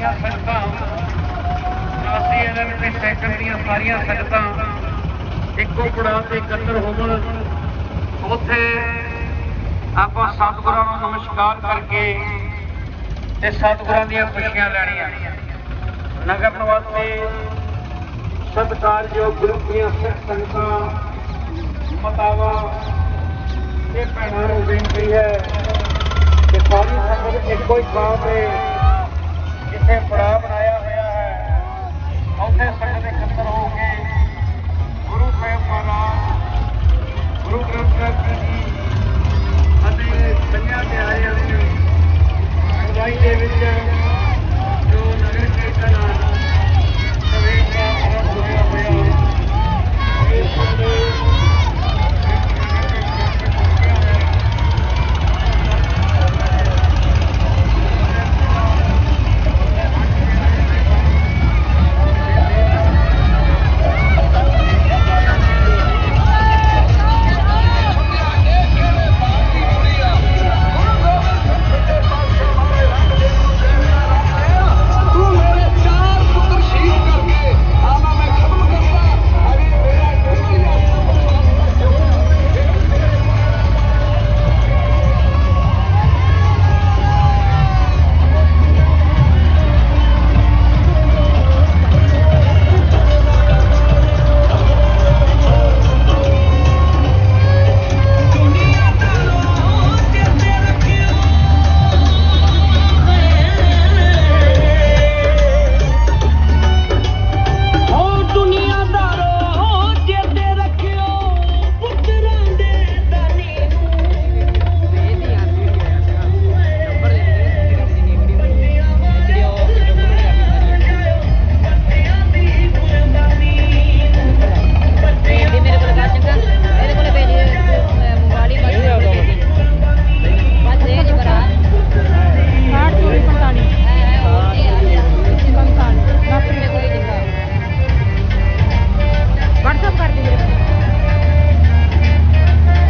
ਸਾਰੀਆਂ ਸੰਗਤਾਂ, ਅਸੀਂ ਇਹਨਾਂ ਦੇ ਸੈਕਟਰ ਦੀਆਂ ਸਾਰੀਆਂ ਸੰਗਤਾਂ ਇੱਕੋ ਪੜਾਅ ਤੇ ਇਕੱਤਰ ਹੋਵਣ, ਉੱਥੇ ਆਪਾਂ ਸਤਿਗੁਰਾਂ ਨੂੰ ਨਮਸਕਾਰ ਕਰਕੇ ਤੇ ਸਤਿਗੁਰਾਂ ਦੀਆਂ ਖੁਸ਼ੀਆਂ ਲੈਣੀਆਂ। ਨਗਰ ਨਿਵਾਸੀ, ਸਤਿਕਾਰਯੋਗ ਗੁਰੂ ਦੀਆਂ ਸਿੱਖ ਸੰਗਤਾਂ, ਮਤਾਵਾ ਇਹ ਭੈਣਾਂ ਨੂੰ ਬੇਨਤੀ ਹੈ ਕਿ ਸਾਰੀ ਸੰਗਤ ਇੱਕੋ ਹੀ ਥਾਂ ਤੇ